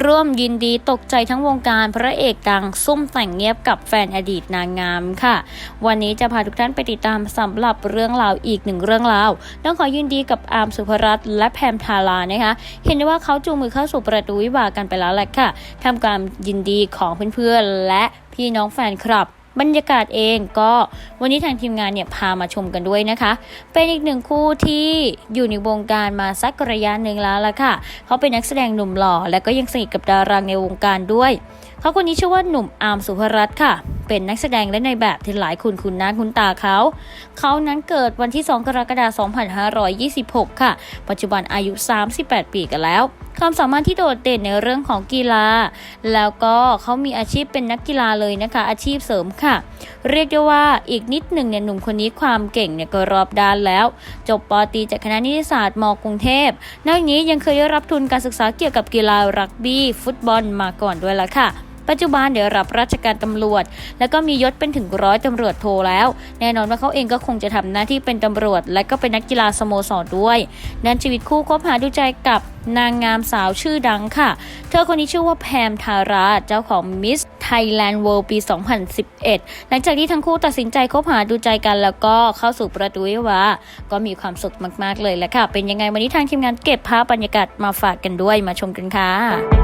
ร่วมยินดีตกใจทั้งวงการพระเอกดังซุ่มแต่งเงียบกับแฟนอดีตนางงามค่ะ วันนี้จะพาทุกท่านไปติดตามสำหรับเรื่องราวอีกหนึ่งเรื่องราวต้องขอยินดีกับอาร์มสุภรัตน์และแพมทารานะคะเห็นได้ว่าเขาจูงมือเข้าสู่ประตูวิวากันไปแล้วแหละค่ะทำการยินดีของเพื่อนๆและพี่น้องแฟนคลับ บรรยากาศเองก็วันนี้ทางทีมงานเนี่ยพามาชมกันด้วยนะคะ เป็นอีกหนึ่งคู่ที่อยู่ในวงการมาสักระยะหนึ่งแล้วละค่ะ เขาเป็นนักแสดงหนุ่มหล่อ และก็ยังสนิทกับดาราในวงการด้วย เขาคนนี้ชื่อว่าหนุ่มอาร์มสุภรัตน์ค่ะเป็นนักแสดงและในแบบที่หลายคุณคุณหน้าคุณตาเขา เขานั้นเกิดวันที่ 2 กรกฎาคม 2526 ค่ะ ปัจจุบันอายุ 38 ปีกันแล้ว ความสามารถที่โดดเด่นในเรื่องของกีฬา แล้วก็เขามีอาชีพเป็นนักกีฬาเลยนะคะ อาชีพเสริมค่ะ เรียกได้ว่าอีกนิดหนึ่งเนี่ยหนุ่มคนนี้ความเก่งเนี่ยก็รอบด้านแล้ว จบปอตรีจากคณะนิติศาสตร์มกรุงเทพนอกจากนี้ยังเคยได้รับทุนการศึกษาเกี่ยวกับกีฬารักบี้ ฟุตบอลมาก่อนด้วยละค่ะ ปัจจุบันเดี๋ยวรับราชการตำรวจ แล้วก็มียศเป็นถึงร้อยตำรวจโทแล้ว แน่นอนว่าเขาเองก็คงจะทำหน้าที่เป็นตำรวจ และก็เป็นนักกีฬาสโมสรด้วยนั้นชีวิตคู่คบหาดูใจกับนางงามสาวชื่อดังค่ะ เธอคนนี้ชื่อว่าแพมทาราเจ้าของมิสไทยแลนด์เวิลด์ปี 2011 หลังจากที่ทั้งคู่ตัดสินใจคบหาดูใจกันแล้วก็เข้าสู่ประตูวิวาก็มีความสุขมาก ๆ เลยแหละค่ะ เป็นยังไงวันนี้ทางทีมงานเก็บภาพบรรยากาศมาฝากกันด้วยมาชมกันค่ะ